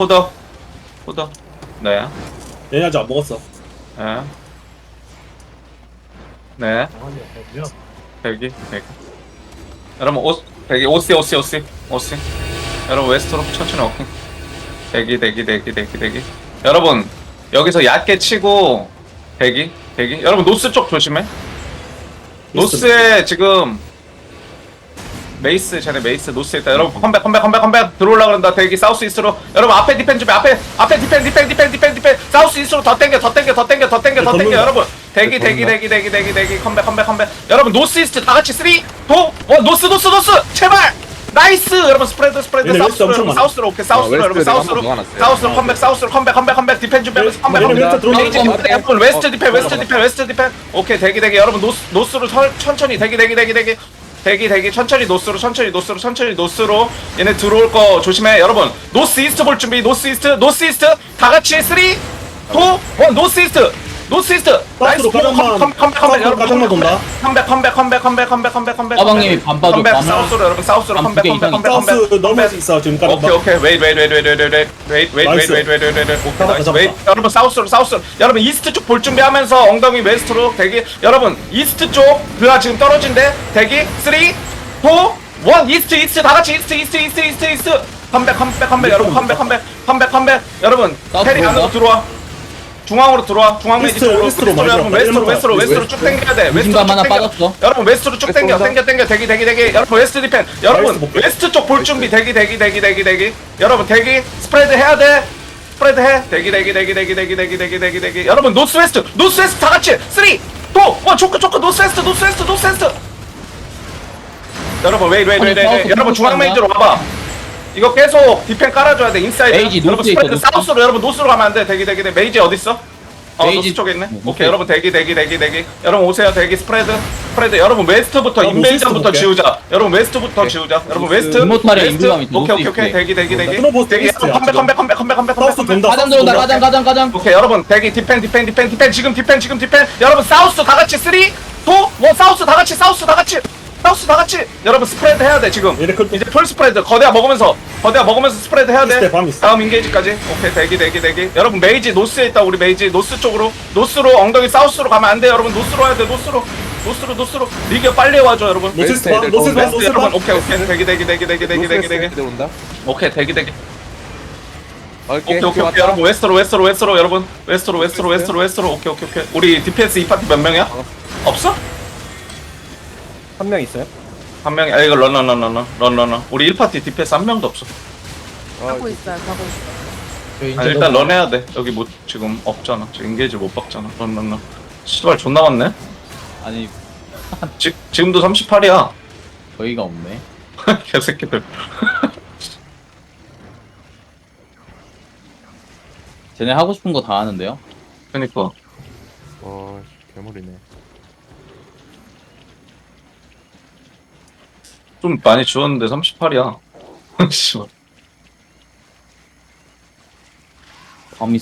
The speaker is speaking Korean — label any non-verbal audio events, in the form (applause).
포더 포더 네 얘네 아직 안 먹었어. 네. 네. 대기, 대기. 여러분, 오, 대기, 오씨, 오씨, 오씨, 오씨. 여러분, 웨스트로 천천히 워킹. 대기, 대기, 대기, 대기, 대기. 여러분, 여기서 얕게 치고, 대기, 대기. 여러분, 노스 쪽 조심해. 노스에 지금, 메이스, 쟤네 메이스, 노스에 있다. 여러분, 컴백, 컴백, 컴백, 컴백. 들어올라 그런다. 대기, 사우스 이스트로. 여러분, 앞에 디펜 준비, 앞에, 앞에 디펜, 디펜, 디펜, 디펜, 디펜. 사우스 이스트로 더 땡겨, 더 땡겨, 더 땡겨, 더 땡겨, 더 땡겨. 여러분, 대기, 대기, 대기, 대기, 대기, 대기. 컴백, 컴백, 컴백. 여러분, 노스 이스트 다 같이 3, 2, 1, 노스, 노스, 노스! 제발! 나이스! 여러분, 스프레드, 스프레드, 사우스로, 여러분. 사우스로, 오케이, 사우스로, 어, 여러분, 사우스로. 사우스로 컴백, 사우스로 컴백, 컴백, 컴백, 디펜 준비하면서 컴백, 컴백. 웨스트 디펜, 웨스트 디펜, 웨스트 디펜. 오케이, 대기, 대기. 여러분, 노스, 노스로 설- 천천히, 대기, 대기, 대기, 대기. 대기 대기. 천천히 노스로 천천히 노스로 천천히 노스로. 얘네 들어올 거 조심해. 여러분 노스 이스트 볼 준비. 노스 이스트 노스 이스트. 다 같이 3 2 1 노스 이스트 노스 이스트 나이스 사우스로 가장만- 컴백 컴백 컴백 여러분 가장만 돈다. 컴백 컴백 컴백 컴백 컴백 컴백 컴백 빠방님이 반 빠져, 컴백 반. 사우스로 여러분 사우스로 반 컴백 두개 컴백 컴백 사우스 컴백 넘을 수 있어 지금 까지. 오케이 오케이 웨이트 웨이트 웨이트 웨이트 웨이트 웨이트 웨이트 웨이트 나이스. 웨이트 웨이트 웨이트 웨이트 오케이 잡았다, 나이스 잡았다. 웨이트 여러분 사우스로 사우스로 여러분 이스트 쪽 볼 준비하면서 엉덩이 웨스트로 대기 여러분 이스트 쪽 그가 지금 떨어진대 대기 3 2 1 이스트 이스트 다 같이 이스트 이스트 이스트 이스트 이스트 컴백 컴백 컴백 여러분 컴백 컴백 컴백 컴백 여러분 사우스 테리 안으로? 들어와 중앙으로 들어와 중앙 웨스트, 쪽으로 웨스트로 많이 여러분 들어왔다. 웨스트로 웨스트로 가. 웨스트로 쭉 당겨야 돼 웨스트로 쭉 하나 당겨 빠졌어. 여러분 웨스트로 쭉 당겨 당겨 당겨 대기 대기 대기 여러분 웨스트 디펜 여러분 웨스트 쪽 볼 준비 대기 대기 대기 대기 대기 여러분 대기 스프레드 해야 돼 스프레드 해 대기 대기 대기 대기 대기 대기 대기 대기 대기 여러분 노스 웨스트 노스 웨스트 다 같이 3 2 1 초크 초크 노스 웨스트 노스 웨스트 노스 웨스트 여러분 웨이 웨이 웨이 아니, 웨이 사우스 여러분 중앙 포커스 메이저로 와봐 이거 계속 디펜 깔아줘야 돼 인사이드. 메이지 여러분 노스에 스프레드 있어, 노스. 사우스로 여러분 노스로 가면 안돼. 대기 대기 대기. 메이지 어디 있어? 어 메이지 노스 쪽에 있네. 뭐, 오케이 노스에 여러분 대기 대기 대기 대기. 여러분 오세요 대기 스프레드. 스프레드 여러분 웨스트부터 아, 노스 인베이전부터 지우자. 여러분 웨스트부터 지우자. 여러분 노스. 웨스트 이모탈이야, 웨스트. 인베이전 밑에, 오케이 노스 오케이 오케이. 대기 대기 대기. 들어보 대기 컴백. 컴백 컴백 컴백 컴백 사우스 컴백. 돈다. 가장 들어온다. 가장 가장 가장. 오케이 여러분 대기 디펜 디펜 디펜 디펜. 지금 디펜 지금 디펜. 여러분 사우스 다 같이 3 2 1 사우스 다 같이 사우스 다 같이 사우스 다 같이! 여러분 스프레드 해야 돼 지금. 큰 이제 풀 스프레드. 거대야 먹으면서 거대야 먹으면서 스프레드 해야 돼. 이스트에 밤 있어. 다음 인게이지까지. 오케이 대기 대기 대기. 여러분 메이지 노스에 있다 우리 메이지. 노스 쪽으로. 노스로 엉덩이 사우스로 가면 안 돼 여러분. 노스로 와야 돼 노스로. 노스로 노스로. 리그 빨리 와줘 여러분. 노스 웨스트 봐, 애들 노스 봐, 노스 여러분 봐. 오케이 오케이. 대기 대기 대기 대기 대기 대기 대기. 들어온다. 오케이 대기 대기. 오케이 오케이 오케이 오케이 여러분. 웨스트로 웨스트로 웨스트로 여러분. 웨스트로 웨스트로 웨스트로 웨스트로. 오케이 오케이 오케이. 우리 디펜스 이 파티 몇 명이야? 없어? 한 명 있어요? 한 명이 아 이거 런런런런런런런 우리 1파티 디펜스 한 명도 없어. 가고 있어요, 가고 있어요. 아 일단 런 해야 돼. 여기 뭐 지금 없잖아. 지금 인게이지 못 박잖아. 런런런. 씨발 존나 많네? 아니 지, 지금도 38이야. (laughs) 거의가 없네. (laughs) 개새끼들. (laughs) 쟤네 하고 싶은 거 다 하는데요? 그니까. 어 괴물이네. 좀 많이 주웠는데 38이야. (laughs) 씨발. 밤이